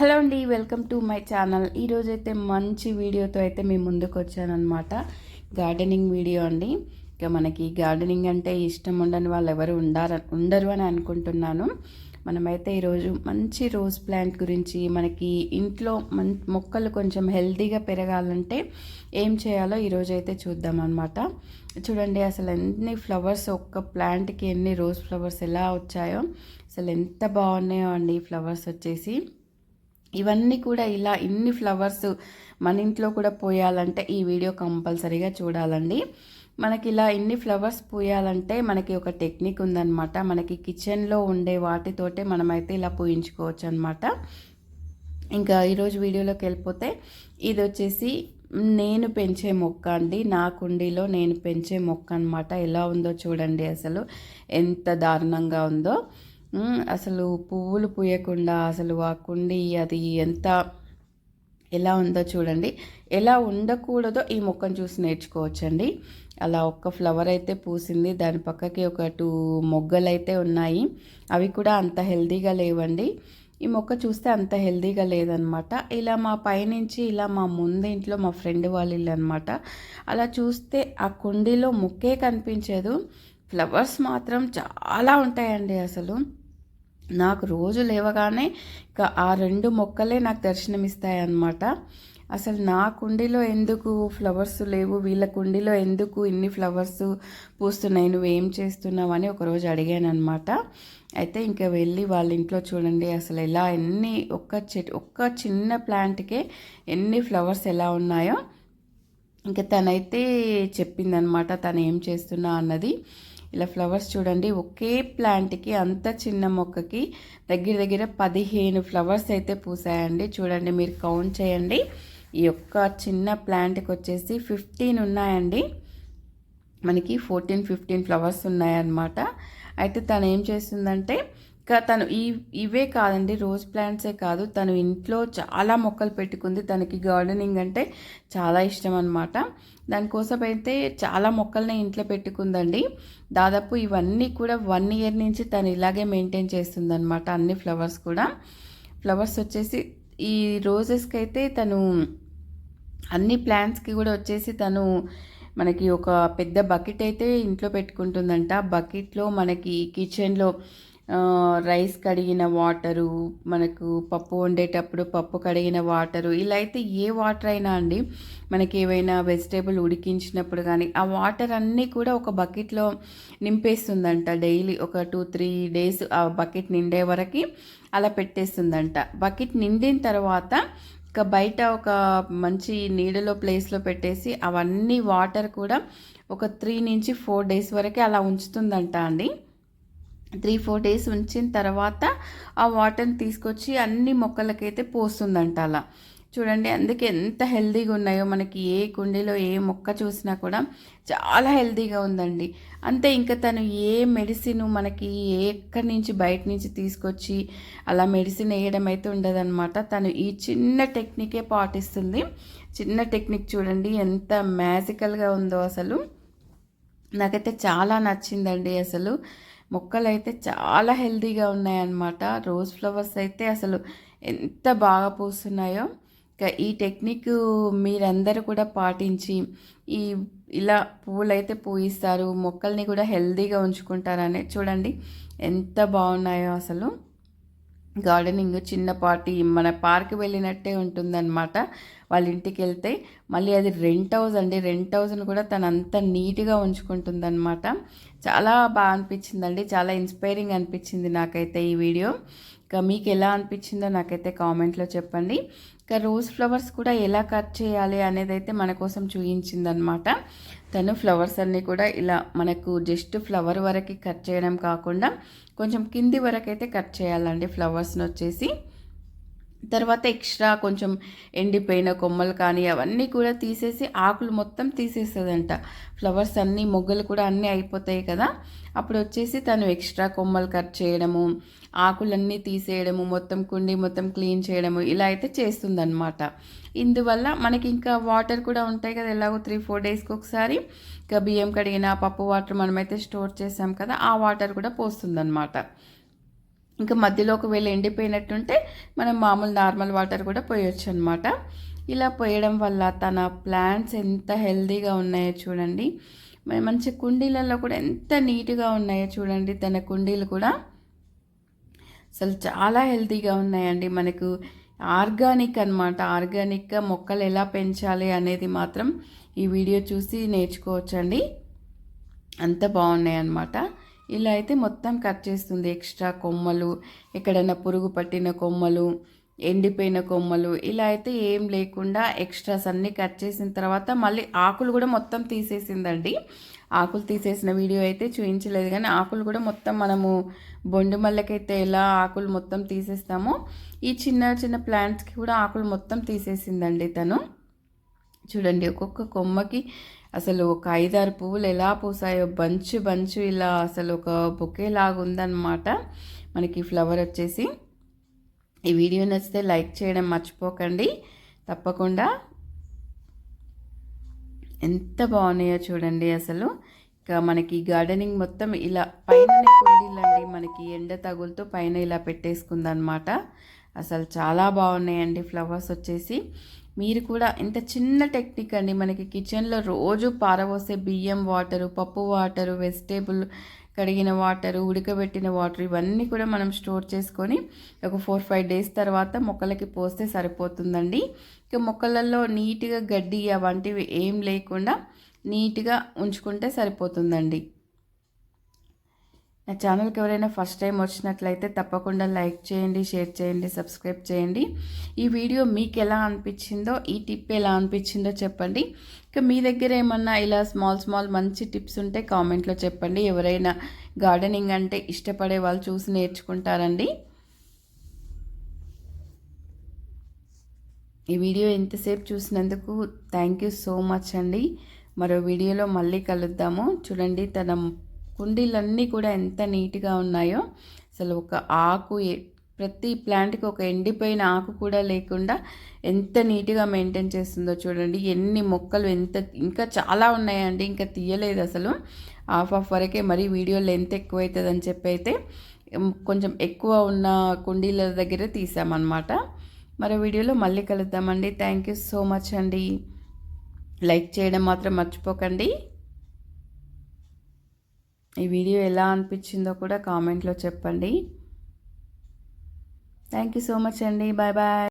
Hello అండి welcome to my channel. ఈరోజైతే మంచి వీడియోతో అయితే మేము ముందుకు వచ్చానమాట గార్డెనింగ్ వీడియో అండి. ఇక మనకి గార్డెనింగ్ అంటే ఇష్టం ఉండని వాళ్ళు ఎవరు ఉండారు ఉండరు అని అనుకుంటున్నాను. మనమైతే ఈరోజు మంచి రోజ్ ప్లాంట్ గురించి మనకి ఇంట్లో మన్ మొక్కలు కొంచెం హెల్తీగా పెరగాలంటే ఏం చేయాలో ఈరోజు అయితే చూద్దాం అనమాట చూడండి అసలు ఎన్ని ఫ్లవర్స్ ఒక్క ప్లాంట్కి ఎన్ని రోజ్ ఫ్లవర్స్ ఎలా వచ్చాయో. అసలు ఎంత బాగున్నాయో అండి ఫ్లవర్స్ వచ్చేసి. ఇవన్నీ కూడా ఇలా ఇన్ని ఫ్లవర్స్ మన ఇంట్లో కూడా పోయాలంటే ఈ వీడియో కంపల్సరీగా చూడాలండి. మనకి ఇలా ఇన్ని ఫ్లవర్స్ పోయాలంటే మనకి ఒక టెక్నిక్ ఉందన్నమాట. మనకి కిచెన్లో ఉండే వాటితోటే మనమైతే ఇలా పోయించుకోవచ్చు అనమాట ఇంకా ఈరోజు వీడియోలోకి వెళ్ళిపోతే ఇది వచ్చేసి నేను పెంచే మొక్క అండి. నా కుండీలో నేను పెంచే మొక్క అనమాట ఎలా ఉందో చూడండి అసలు. ఎంత దారుణంగా ఉందో. అసలు పువ్వులు పూయకుండా అసలు ఆ కుండి అది ఎంత ఎలా ఉందో చూడండి. ఎలా ఉండకూడదో ఈ మొక్కను చూసి నేర్చుకోవచ్చండి. అలా ఒక్క ఫ్లవర్ అయితే పూసింది. దాని పక్కకి ఒక టూ మొగ్గలు అయితే ఉన్నాయి. అవి కూడా అంత హెల్దీగా లేవండి. ఈ మొక్క చూస్తే అంత హెల్దీగా లేదనమాట. ఇలా మా పైనుంచి ఇలా మా ముందు ఇంట్లో మా ఫ్రెండ్ వాళ్ళ ఇల్లు అనమాట. అలా చూస్తే ఆ కుండీలో మొక్కే కనిపించదు. ఫ్లవర్స్ మాత్రం చాలా ఉంటాయండి అసలు. నాకు రోజు లేవగానే ఇక ఆ రెండు మొక్కలే నాకు దర్శనమిస్తాయి అన్నమాట అసలు నా కుండీలో ఎందుకు ఫ్లవర్స్ లేవు? వీళ్ళ కుండీలో ఎందుకు ఇన్ని ఫ్లవర్స్ పూస్తున్నాయి? నువ్వు ఏం చేస్తున్నావు? అని ఒకరోజు అడిగాను అనమాట అయితే ఇంకా వెళ్ళి వాళ్ళ ఇంట్లో చూడండి అసలు ఎలా ఎన్ని ఒక్క చెట్టు ఒక్క చిన్న ప్లాంట్కే ఎన్ని ఫ్లవర్స్ ఎలా ఉన్నాయో. ఇంకా తనైతే చెప్పిందనమాట తను ఏం చేస్తున్నా అన్నది. ఇలా ఫ్లవర్స్ చూడండి ఒకే ప్లాంట్కి అంత చిన్న మొక్కకి దగ్గర దగ్గర పదిహేను ఫ్లవర్స్ అయితే పూసాయండి. చూడండి మీరు కౌంట్ చేయండి. ఈ యొక్క చిన్న ప్లాంట్కి వచ్చేసి ఫిఫ్టీన్ ఉన్నాయండి. మనకి ఫోర్టీన్ ఫిఫ్టీన్ ఫ్లవర్స్ ఉన్నాయన్నమాట. అయితే తను ఏం చేస్తుందంటే తను ఈ ఇవే కాదండి రోజ్ ప్లాంట్సే కాదు. తను ఇంట్లో చాలా మొక్కలు పెట్టుకుంది. తనకి గార్డెనింగ్ అంటే చాలా ఇష్టం అనమాట దానికోసం అయితే చాలా మొక్కల్ని ఇంట్లో పెట్టుకుందండి. దాదాపు ఇవన్నీ కూడా వన్ ఇయర్ నుంచి తను ఇలాగే మెయింటైన్ చేస్తుందన్నమాట అన్ని ఫ్లవర్స్ కూడా. ఫ్లవర్స్ వచ్చేసి ఈ రోజెస్కి అయితే తను అన్ని ప్లాంట్స్కి కూడా వచ్చేసి తను మనకి ఒక పెద్ద బకెట్ అయితే ఇంట్లో పెట్టుకుంటుందంట. బకెట్లో మనకి కిచెన్లో రైస్ కడిగిన వాటరు మనకు పప్పు వండేటప్పుడు పప్పు కడిగిన వాటరు ఇలా అయితే ఏ వాటర్ అయినా అండి మనకి ఏవైనా వెజిటేబుల్ ఉడికించినప్పుడు కానీ ఆ వాటర్ అన్నీ కూడా ఒక బకెట్లో నింపేస్తుందంట. డైలీ ఒక టూ త్రీ డేస్ ఆ బకెట్ నిండే వరకు అలా పెట్టేస్తుందంట. బకెట్ నిండిన తర్వాత ఇక బయట ఒక మంచి నీడలో ప్లేస్లో పెట్టేసి అవన్నీ వాటర్ కూడా ఒక త్రీ నుంచి ఫోర్ డేస్ వరకు అలా ఉంచుతుందంట అండి. త్రీ ఫోర్ డేస్ ఉంచిన తర్వాత ఆ వాటర్ని తీసుకొచ్చి అన్ని మొక్కలకైతే పోస్తుందంట అలా. చూడండి అందుకే ఎంత హెల్దీగా ఉన్నాయో మనకి ఏ కుండీలో ఏ మొక్క చూసినా కూడా చాలా హెల్దీగా ఉందండి. అంతే ఇంకా తను ఏ మెడిసిన్ మనకి ఎక్కడి నుంచి బయట నుంచి తీసుకొచ్చి అలా మెడిసిన్ వేయడం అయితే ఉండదన్నమాట. తను ఈ చిన్న టెక్నికే పాటిస్తుంది. చిన్న టెక్నిక్ చూడండి ఎంత మ్యాజికల్గా ఉందో అసలు. నాకైతే చాలా నచ్చిందండి అసలు. మొక్కలు అయితే చాలా హెల్తీగా ఉన్నాయన్నమాట. రోజ్ ఫ్లవర్స్ అయితే అసలు ఎంత బాగా పూస్తున్నాయో. ఈ టెక్నిక్ మీరందరూ కూడా పాటించి ఈ ఇలా పువ్వులైతే పూయిస్తారు మొక్కల్ని కూడా హెల్తీగా ఉంచుకుంటారనే చూడండి. ఎంత బాగున్నాయో అసలు. గార్డెనింగ్ చిన్న పార్టీ మన పార్క్ వెళ్ళినట్టే ఉంటుందన్నమాట. వాళ్ళ ఇంటికి వెళ్తే మళ్ళీ అది రెంట్ హౌస్ అండి. రెంట్ హౌస్ని కూడా తను అంత నీట్గా ఉంచుకుంటుందన్నమాట. చాలా బాగా అనిపించిందండి. చాలా ఇన్స్పైరింగ్ అనిపించింది నాకైతే ఈ వీడియో. ఇంకా మీకు ఎలా అనిపించిందో నాకైతే కామెంట్లో చెప్పండి. ఇంకా రోజ్ ఫ్లవర్స్ కూడా ఎలా కట్ చేయాలి అనేది అయితే మన కోసం చూపించిందనమాట తను ఫ్లవర్స్ అన్నీ కూడా ఇలా మనకు జస్ట్ ఫ్లవర్ వరకు కట్ చేయడం కాకుండా కొంచెం కింది వరకు అయితే కట్ చేయాలండి ఫ్లవర్స్ని వచ్చేసి. తర్వాత ఎక్స్ట్రా కొంచెం ఎండిపోయిన కొమ్మలు కానీ అవన్నీ కూడా తీసేసి ఆకులు మొత్తం తీసేస్తుందంట. ఫ్లవర్స్ అన్నీ మొగ్గలు కూడా అన్నీ అయిపోతాయి కదా. అప్పుడు వచ్చేసి తను ఎక్స్ట్రా కొమ్మలు కట్ చేయడము ఆకులన్నీ తీసేయడము మొత్తం కుండి మొత్తం క్లీన్ చేయడము ఇలా అయితే చేస్తుందన్నమాట. ఇందువల్ల మనకి ఇంకా వాటర్ కూడా ఉంటాయి కదా. ఎలాగో త్రీ ఫోర్ డేస్కి ఒకసారి ఇంకా బియ్యం కడిగిన పప్పు వాటర్ మనమైతే స్టోర్ చేసాం కదా ఆ వాటర్ కూడా పోస్తుందన్నమాట. ఇంకా మధ్యలో ఒకవేళ ఎండిపోయినట్టుంటే మనం మామూలు నార్మల్ వాటర్ కూడా పోయొచ్చు అనమాట ఇలా పోయడం వల్ల తన ప్లాంట్స్ ఎంత హెల్తీగా ఉన్నాయో చూడండి. మంచి కుండీలలో కూడా ఎంత నీట్గా ఉన్నాయో చూడండి. తన కుండీలు కూడా అసలు చాలా హెల్తీగా ఉన్నాయండి. మనకు ఆర్గానిక్ అనమాట ఆర్గానిక్గా మొక్కలు ఎలా పెంచాలి అనేది మాత్రం ఈ వీడియో చూసి నేర్చుకోవచ్చండి. అంత బాగున్నాయి అన్నమాట ఇలా అయితే మొత్తం కట్ చేస్తుంది. ఎక్స్ట్రా కొమ్మలు ఎక్కడైనా పురుగు పట్టిన కొమ్మలు ఎండిపోయిన కొమ్మలు ఇలా అయితే ఏం లేకుండా ఎక్స్ట్రాస్ అన్నీ కట్ చేసిన తర్వాత మళ్ళీ ఆకులు కూడా మొత్తం తీసేసిందండి. ఆకులు తీసేసిన వీడియో అయితే చూపించలేదు కానీ ఆకులు కూడా మొత్తం మనము బొండు మల్లకైతే ఎలా ఆకులు మొత్తం తీసేస్తామో ఈ చిన్న చిన్న ప్లాంట్స్కి కూడా ఆకులు మొత్తం తీసేసిందండి తను. చూడండి ఒక్కొక్క కొమ్మకి అసలు ఒక ఐదారు పువ్వులు ఎలా పూసాయో బంచు బంచు ఇలా అసలు ఒక బొకే లాగా ఉందన్నమాట మనకి ఫ్లవర్ వచ్చేసి. ఈ వీడియో నచ్చితే లైక్ చేయడం మర్చిపోకండి. తప్పకుండా. ఎంత బాగున్నాయో చూడండి అసలు. ఇంకా మనకి గార్డెనింగ్ మొత్తం ఇలా పైన కుండీలండి. మనకి ఎండ తగులుతూ పైన ఇలా పెట్టేసుకుందనమాట అసలు చాలా బాగున్నాయండి ఫ్లవర్స్ వచ్చేసి. మీరు కూడా ఇంత చిన్న టెక్నిక్ అండి. మనకి కిచెన్లో రోజు పారబోసే బియ్యం వాటరు పప్పు వాటరు వెజిటేబుల్ కడిగిన వాటర్ ఉడకబెట్టిన వాటర్ ఇవన్నీ కూడా మనం స్టోర్ చేసుకొని ఒక ఫోర్ ఫైవ్ డేస్ తర్వాత మొక్కలకి పోస్తే సరిపోతుందండి. ఇక మొక్కలలో నీట్గా గడ్డి అవంటివి ఏం లేకుండా నీట్గా ఉంచుకుంటే సరిపోతుందండి. నా ఛానల్కి ఎవరైనా ఫస్ట్ టైం వచ్చినట్లయితే తప్పకుండా లైక్ చేయండి షేర్ చేయండి సబ్స్క్రైబ్ చేయండి. ఈ వీడియో మీకు ఎలా అనిపించిందో ఈ టిప్ ఎలా అనిపించిందో చెప్పండి. ఇక మీ దగ్గర ఏమన్నా ఇలా స్మాల్ స్మాల్ మంచి టిప్స్ ఉంటే కామెంట్లో చెప్పండి. ఎవరైనా గార్డెనింగ్ అంటే ఇష్టపడే వాళ్ళు చూసి నేర్చుకుంటారండి. ఈ వీడియో ఎంతసేపు చూసినందుకు థ్యాంక్ యూ సో మచ్ అండి. మరో వీడియోలో మళ్ళీ కలుద్దాము. చూడండి తన కుండీలన్నీ కూడా ఎంత నీట్గా ఉన్నాయో అసలు ఒక ఆకు ప్రతి ప్లాంట్కి ఒక ఎండిపోయిన ఆకు కూడా లేకుండా ఎంత నీట్గా మెయింటైన్ చేస్తుందో చూడండి. ఎన్ని మొక్కలు ఎంత ఇంకా చాలా ఉన్నాయండి ఇంకా తీయలేదు అసలు. హాఫ్ ఆఫ్ వరకే మరీ వీడియో లెంత్ ఎక్కువ అవుతుందని చెప్పి అయితే కొంచెం ఎక్కువ ఉన్న కుండీల దగ్గరే తీసామన్నమాట. మరో వీడియోలో మళ్ళీ కలుద్దామండి. థ్యాంక్ యూ సో మచ్ అండి. లైక్ చేయడం మాత్రం మర్చిపోకండి. ఈ వీడియో ఎలా అనిపించిందో కూడా కామెంట్లో చెప్పండి. థ్యాంక్ యూ సో మచ్ అండి. Bye bye